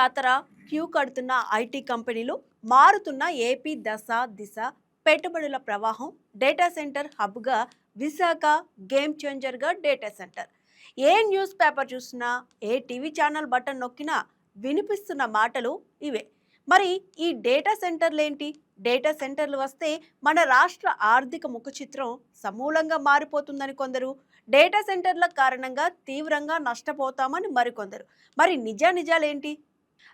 కొలువుల జాతర క్యూ కడుతున్న ఐటీ కంపెనీలు మారుతున్న ఏపీ దశ దిశ పెట్టుబడుల ప్రవాహం డేటా సెంటర్ హబ్గా విశాఖ గేమ్ చేంజర్గా డేటా సెంటర్. ఏ న్యూస్ పేపర్ చూసినా ఏ టీవీ ఛానల్ బటన్ నొక్కినా వినిపిస్తున్న మాటలు ఇవే. మరి ఈ డేటా సెంటర్లేంటి? డేటా సెంటర్లు వస్తే మన రాష్ట్ర ఆర్థిక ముఖ చిత్రం సమూలంగా మారిపోతుందని కొందరు. డేటా సెంటర్ల కారణంగా తీవ్రంగా నష్టపోతామని మరికొందరు. మరి నిజా నిజాలేంటి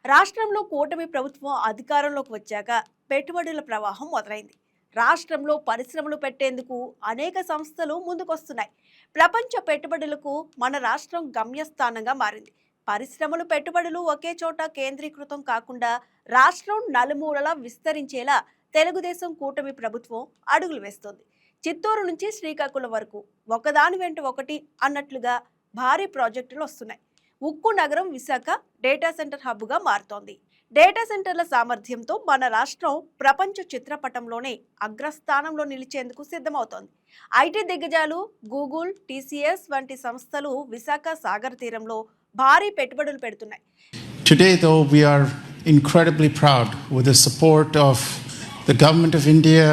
రాష్ట్రంలో కూటమి ప్రభుత్వం అధికారంలోకి వచ్చాక పెట్టుబడుల ప్రవాహం మొదలైంది. రాష్ట్రంలో పరిశ్రమలు పెట్టేందుకు అనేక సంస్థలు ముందుకొస్తున్నాయి. ప్రపంచ పెట్టుబడులకు మన రాష్ట్రం గమ్యస్థానంగా మారింది. పరిశ్రమలు పెట్టుబడులు ఒకే చోట కేంద్రీకృతం కాకుండా రాష్ట్రం నలుమూలలా విస్తరించేలా తెలుగుదేశం కూటమి ప్రభుత్వం అడుగులు వేస్తోంది. చిత్తూరు నుంచి శ్రీకాకుళం వరకు ఒకదాని వెంట ఒకటి అన్నట్లుగా భారీ ప్రాజెక్టులు వస్తున్నాయి. ఉక్కు నగరం విశాఖ డేటా సెంటర్ హబ్గా మారుతోంది. డేటా సెంటర్ల సామర్థ్యంతో మన రాష్ట్రం ప్రపంచ చిత్రపటంలోనే అగ్రస్థానంలో నిలిచేందుకు సిద్ధమవుతోంది. ఐటీ దిగ్గజాలు గూగుల్ టీసీఎస్ వంటి సంస్థలు విశాఖ సాగర్ తీరంలో భారీ పెట్టుబడులు పెడుతున్నాయి. Incredibly proud with the support of the government of india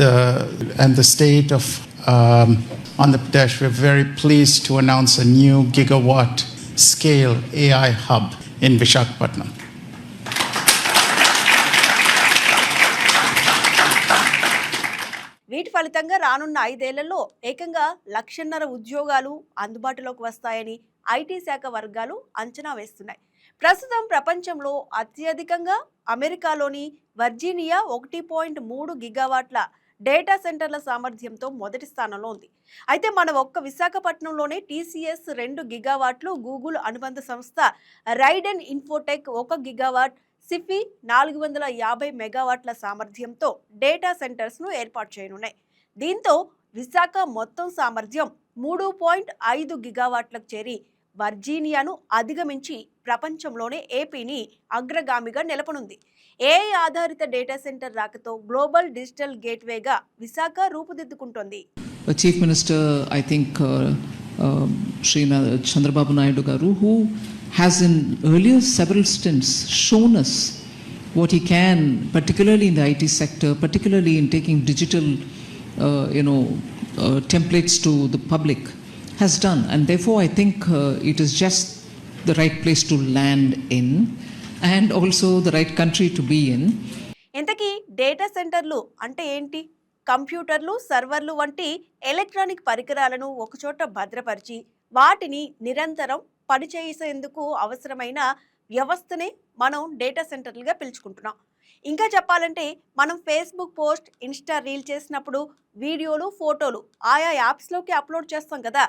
the and the state of um on the we're very pleased to announce a new gigawatt scale AI hub in Vishakhapatnam. వీటి ఫలితంగా రానున్న ఐదేళ్ళలో ఏకంగా లక్షన్నర ఉద్యోగాలు అందుబాటులోకి వస్తాయని IT శాఖ వర్గాలు అంచనా వేస్తున్నాయి ప్రస్తుతం ప్రపంచంలో అత్యధికంగా అమెరికాలోని వర్జీనియా ఒకటి పాయింట్ మూడు గిగావాట్ల డేటా సెంటర్ల సామర్థ్యంతో మొదటి స్థానంలో ఉంది. అయితే మన ఒక్క విశాఖపట్నంలోనే టీసీఎస్ రెండు గిగావాట్లు గూగుల్ అనుబంధ సంస్థ రైడెన్ ఇన్ఫోటెక్ ఒక గిగావాట్ సిఫీ నాలుగు వందల యాభై మెగావాట్ల సామర్థ్యంతో డేటా సెంటర్స్ను ఏర్పాటు చేయనున్నాయి. దీంతో విశాఖ మొత్తం సామర్థ్యం మూడు పాయింట్ ఐదు గిగావాట్లకు చేరి వర్జీనియాను అధిగమించి ప్రపంచంలోనే ఏపీని అగ్రగామిగా నిలపనుంది. ఏఐ ఆధారిత డేటా సెంటర్ రాకతో గ్లోబల్ డిజిటల్ గేట్వేగా Visakha రూపుదిద్దుకుంటోంది chief minister Minister, I think uh, uh, Sri Na- Chandrababu Naidu Garu, who has in earlier several stints shown us what he can, particularly in the IT sector, particularly in taking digital, uh, you know, uh, templates to the public, has done. And therefore, I think uh, it is just the right place to land in, and also the right country to be in. ఇంతకీ data సెంటర్లు అంటే ఏంటి? కంప్యూటర్లు సర్వర్లు వంటి electronic పరికరాలను ఒకచోట భద్రపరిచి వాటిని నిరంతరం పనిచేసేందుకు అవసరమైన వ్యవస్థనే మనం డేటా సెంటర్లుగా పిలుచుకుంటున్నాం. ఇంకా చెప్పాలంటే మనం ఫేస్బుక్ పోస్ట్ ఇన్స్టా రీల్ చేసినప్పుడు వీడియోలు ఫోటోలు ఆయా యాప్స్లోకి అప్లోడ్ చేస్తాం కదా!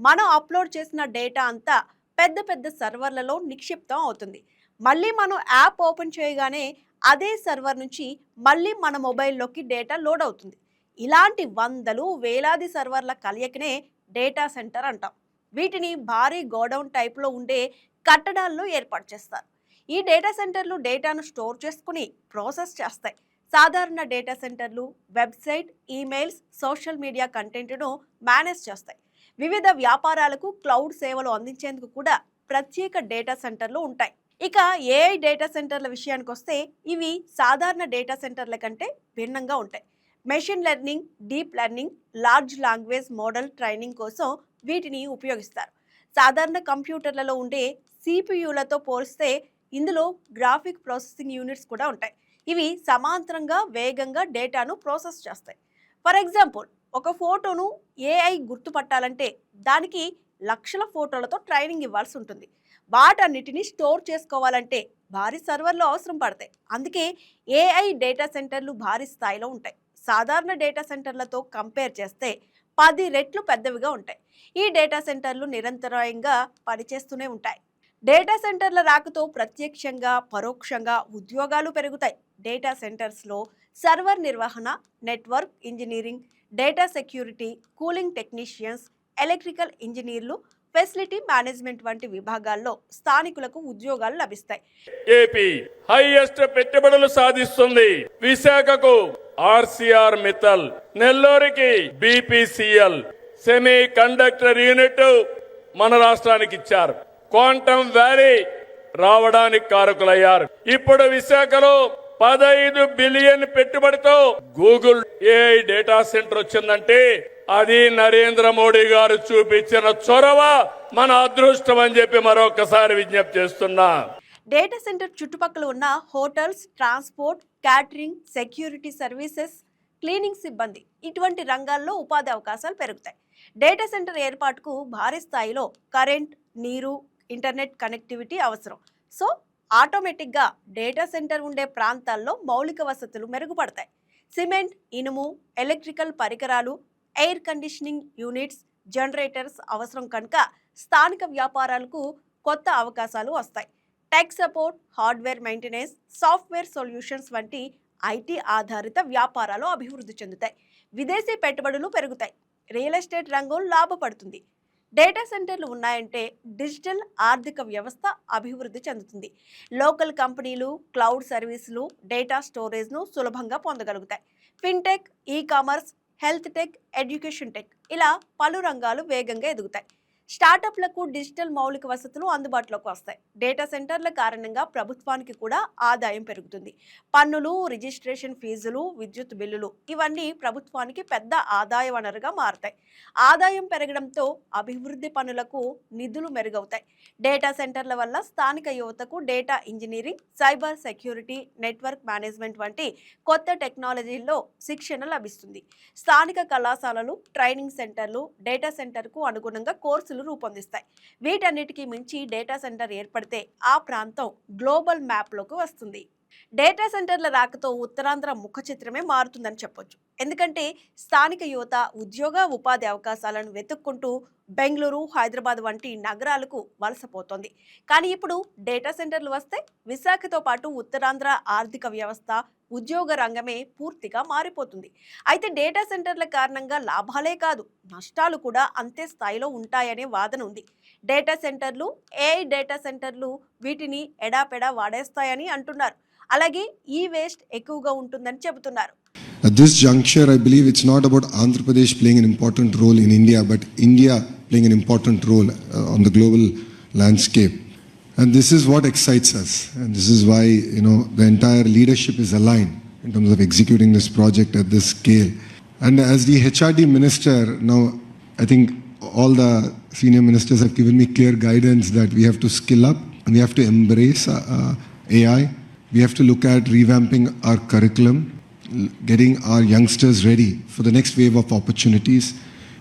మనం అప్లోడ్ చేసిన డేటా అంతా పెద్ద పెద్ద సర్వర్లలో నిక్షిప్తం అవుతుంది. మళ్ళీ మనం యాప్ ఓపెన్ చేయగానే అదే సర్వర్ నుంచి మళ్ళీ మన మొబైల్లోకి డేటా లోడ్ అవుతుంది. ఇలాంటి వందలు వేలాది సర్వర్ల కలయికనే డేటా సెంటర్ అంటాం. వీటిని భారీ గోడౌన్ టైప్లో ఉండే కట్టడాల్లో ఏర్పాటు చేస్తారు. ఈ డేటా సెంటర్లు డేటాను స్టోర్ చేసుకుని ప్రాసెస్ చేస్తాయి. సాధారణ డేటా సెంటర్లు వెబ్సైట్ ఈమెయిల్స్ సోషల్ మీడియా కంటెంట్ను మేనేజ్ చేస్తాయి. వివిధ వ్యాపారాలకు క్లౌడ్ సేవలు అందించేందుకు కూడా ప్రత్యేక డేటా సెంటర్లు ఉంటాయి. ఇక ఏఐ డేటా సెంటర్ల విషయానికి వస్తే ఇవి సాధారణ డేటా సెంటర్ల కంటే భిన్నంగా ఉంటాయి. Machine learning deep learning large language model training కోసం వీటిని ఉపయోగిస్తారు. సాధారణ కంప్యూటర్లలో ఉండే సిపియులతో పోలిస్తే ఇందులో గ్రాఫిక్ ప్రాసెసింగ్ యూనిట్స్ కూడా ఉంటాయి. ఇవి సమాంతరంగా వేగంగా డేటాను ప్రాసెస్ చేస్తాయి. ఫర్ ఎగ్జాంపుల్ ఒక ఫోటోను ఏఐ గుర్తుపట్టాలంటే దానికి లక్షల ఫోటోలతో ట్రైనింగ్ ఇవ్వాల్సి ఉంటుంది. వాటన్నిటిని స్టోర్ చేసుకోవాలంటే భారీ సర్వర్లు అవసరం పడతాయి. అందుకే ఏఐ డేటా సెంటర్లు భారీ స్థాయిలో ఉంటాయి. సాధారణ డేటా సెంటర్లతో కంపేర్ చేస్తే పది రెట్లు పెద్దవిగా ఉంటాయి. ఈ డేటా సెంటర్లు నిరంతరాయంగా పనిచేస్తూనే ఉంటాయి. డేటా సెంటర్ల రాకతో ప్రత్యక్షంగా పరోక్షంగా ఉద్యోగాలు పెరుగుతాయి. డేటా సెంటర్స్లో సర్వర్ నిర్వహణ network engineering data security cooling technicians electrical ఇంజనీర్లు ఫెసిలిటీ మేనేజ్మెంట్ వంటి విభాగాల్లో స్థానికులకు ఉద్యోగాలు లభిస్తాయి. ఏపీ హైయెస్ట్ పెట్టుబడులు సాధిస్తుంది. విశాఖకు ఆర్సిఆర్ మిత్తల్ నెల్లూరికి బీపీసీఎల్ సెమీ కండక్టర్ యూనిట్ మన రాష్ట్రానికి ఇచ్చారు. క్వాంటమ్ వ్యాలీ రావడానికి కారకులయ్యారు. ఇప్పుడు విశాఖలో పదహైదు బిలియన్ పెట్టుబడితో గూగుల్ ఏఐ డేటా సెంటర్ వచ్చిందంటే అది నరేంద్ర మోడీ గారు చూపించిన చొరవ మన అదృష్టం అని చెప్పి మరొకసారి విజ్ఞప్తి చేస్తున్నా. డేటా సెంటర్ చుట్టుపక్కల ఉన్న hotels transport catering security services cleaning సిబ్బంది ఇటువంటి రంగాల్లో ఉపాధి అవకాశాలు పెరుగుతాయి. డేటా సెంటర్ ఏర్పాటుకు భారీ స్థాయిలో కరెంట్ నీరు ఇంటర్నెట్ కనెక్టివిటీ అవసరం. సో ఆటోమేటిక్గా డేటా సెంటర్ ఉండే ప్రాంతాల్లో మౌలిక వసతులు మెరుగుపడతాయి. సిమెంట్ ఇనుము ఎలక్ట్రికల్ పరికరాలు ఎయిర్ కండిషనింగ్ యూనిట్స్ జనరేటర్స్ అవసరం కనుక స్థానిక వ్యాపారాలకు కొత్త అవకాశాలు వస్తాయి. Tech support hardware maintenance software solutions వంటి ఐటీ ఆధారిత వ్యాపారాలు అభివృద్ధి చెందుతాయి. విదేశీ పెట్టుబడులు పెరుగుతాయి. రియల్ ఎస్టేట్ రంగం లాభపడుతుంది. డేటా సెంటర్లు ఉన్నాయంటే డిజిటల్ ఆర్థిక వ్యవస్థ అభివృద్ధి చెందుతుంది. లోకల్ కంపెనీలు క్లౌడ్ సర్వీసులు డేటా స్టోరేజ్ను సులభంగా పొందగలుగుతాయి. Fintech e commerce health tech education tech ఇలా పలు రంగాలు వేగంగా ఎదుగుతాయి. స్టార్టప్లకు డిజిటల్ మౌలిక వసతులు అందుబాటులోకి వస్తాయి. డేటా సెంటర్ల కారణంగా ప్రభుత్వానికి కూడా ఆదాయం పెరుగుతుంది. పన్నులు రిజిస్ట్రేషన్ ఫీజులు విద్యుత్ బిల్లులు ఇవన్నీ ప్రభుత్వానికి పెద్ద ఆదాయ వనరుగా మారతాయి. ఆదాయం పెరగడంతో అభివృద్ధి పనులకు నిధులు మెరుగవుతాయి. డేటా సెంటర్ల వల్ల స్థానిక యువతకు data engineering cyber security network management వంటి కొత్త టెక్నాలజీల్లో శిక్షణ లభిస్తుంది. స్థానిక కళాశాలలు ట్రైనింగ్ సెంటర్లు డేటా సెంటర్కు అనుగుణంగా కోర్సులు రూపొందిస్తాయి. వీటన్నిటికీ మించి డేటా సెంటర్ ఏర్పడితే ఆ ప్రాంతం గ్లోబల్ మ్యాప్లోకి వస్తుంది. డేటా సెంటర్ల రాకతో ఉత్తరాంధ్ర ముఖ చిత్రమే మారుతుందని చెప్పొచ్చు. ఎందుకంటే స్థానిక యువత ఉద్యోగ ఉపాధి అవకాశాలను వెతుక్కుంటూ బెంగళూరు హైదరాబాద్ వంటి నగరాలకు వలసపోతోంది కానీ ఇప్పుడు డేటా సెంటర్లు వస్తే విశాఖతో పాటు ఉత్తరాంధ్ర ఆర్థిక వ్యవస్థ ఉద్యోగ రంగమే పూర్తిగా మారిపోతుంది. అయితే డేటా సెంటర్ల కారణంగా లాభాలే కాదు నష్టాలు కూడా అంతే స్థాయిలో ఉంటాయనే వాదన ఉంది. డేటా సెంటర్లు ఏఐ డేటా సెంటర్లు వీటిని ఎడాపెడా వాడేస్తాయని అంటున్నారు. అలాగే ఈ వేస్ట్ ఎక్కువగా ఉంటుందని చెబుతున్నారు At this juncture, I believe it's not about Andhra Pradesh playing an important role in India, but India playing an important role uh, on the global landscape. And this is what excites us. And this is why, you know, the entire leadership is aligned in terms of executing this project at this scale. And as the HRD minister, now I think all the senior ministers have given me clear guidance that we have to skill up, we have to embrace uh, uh, AI, we have to look at revamping our curriculum, getting our youngsters ready for the next wave of opportunities.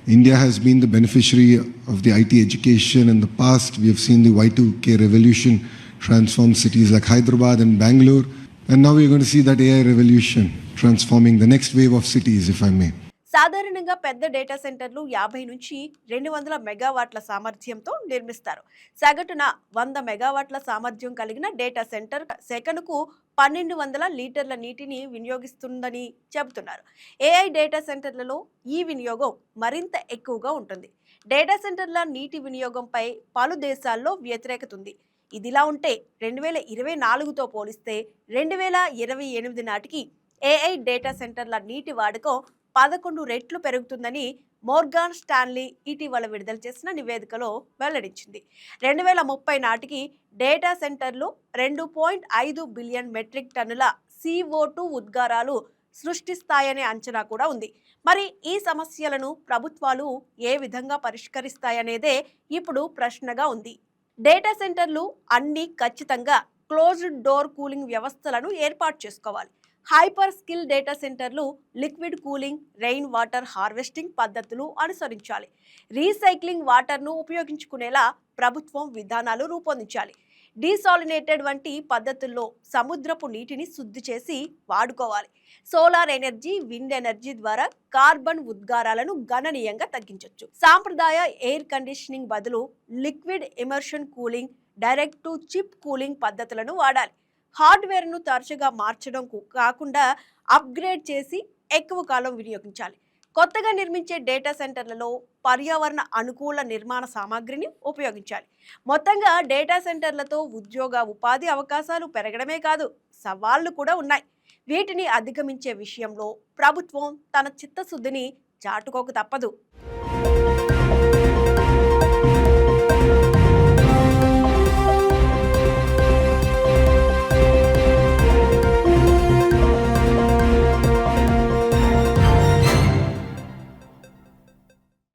India has been the beneficiary of the IT education in the past. We have seen the Y2K revolution transform cities like Hyderabad and Bangalore. And now we're going to see that AI revolution transforming the next wave of cities, if I may. సాధారణంగా పెద్ద data సెంటర్లు యాభై నుంచి రెండు వందల మెగావాట్ల సామర్థ్యంతో నిర్మిస్తారు. సగటున వంద మెగావాట్ల సామర్థ్యం కలిగిన డేటా సెంటర్ సెకనుకు పన్నెండు వందల లీటర్ల నీటిని వినియోగిస్తుందని చెబుతున్నారు. ఏఐ డేటా సెంటర్లలో ఈ వినియోగం మరింత ఎక్కువగా ఉంటుంది. డేటా సెంటర్ల నీటి వినియోగంపై పలు దేశాల్లో వ్యతిరేకత ఉంది. ఇదిలా ఉంటే రెండు వేల ఇరవై నాలుగుతో పోలిస్తే రెండు వేల ఇరవై ఎనిమిది నాటికి ఏఐ డేటా సెంటర్ల నీటి వాడకం పదకొండు రెట్లు పెరుగుతుందని మోర్గాన్ స్టాన్లీ ఇటీవల విడుదల చేసిన నివేదికలో వెల్లడించింది. రెండు వేల ముప్పై నాటికి డేటా సెంటర్లు రెండు పాయింట్ ఐదు బిలియన్ మెట్రిక్ టన్నుల సిఓ టూ ఉద్గారాలు సృష్టిస్తాయనే అంచనా కూడా ఉంది. మరి ఈ సమస్యలను ప్రభుత్వాలు ఏ విధంగా పరిష్కరిస్తాయనేదే ఇప్పుడు ప్రశ్నగా ఉంది. డేటా సెంటర్లు అన్ని ఖచ్చితంగా క్లోజ్డ్ డోర్ కూలింగ్ వ్యవస్థలను ఏర్పాటు చేసుకోవాలి. హైపర్ స్కిల్ డేటా సెంటర్లు liquid cooling rain water harvesting పద్ధతులు అనుసరించాలి. రీసైక్లింగ్ వాటర్ను ఉపయోగించుకునేలా ప్రభుత్వం విధానాలు రూపొందించాలి. డీసాలినేటెడ్ వంటి పద్ధతుల్లో సముద్రపు నీటిని శుద్ధి చేసి వాడుకోవాలి. సోలార్ ఎనర్జీ విండ్ ఎనర్జీ ద్వారా కార్బన్ ఉద్గారాలను గణనీయంగా తగ్గించవచ్చు సాంప్రదాయ ఎయిర్ కండిషనింగ్ బదులు liquid immersion cooling direct to chip cooling పద్ధతులను వాడాలి. హార్డ్వేర్ను తరచుగా మార్చడం కాకుండా అప్గ్రేడ్ చేసి ఎక్కువ కాలం వినియోగించాలి. కొత్తగా నిర్మించే డేటా సెంటర్లలో పర్యావరణ అనుకూల నిర్మాణ సామాగ్రిని ఉపయోగించాలి. మొత్తంగా డేటా సెంటర్లతో ఉద్యోగ ఉపాధి అవకాశాలు పెరగడమే కాదు సవాళ్ళు కూడా ఉన్నాయి. వీటిని అధిగమించే విషయంలో ప్రభుత్వం తన చిత్తశుద్ధిని చాటుకోక తప్పదు.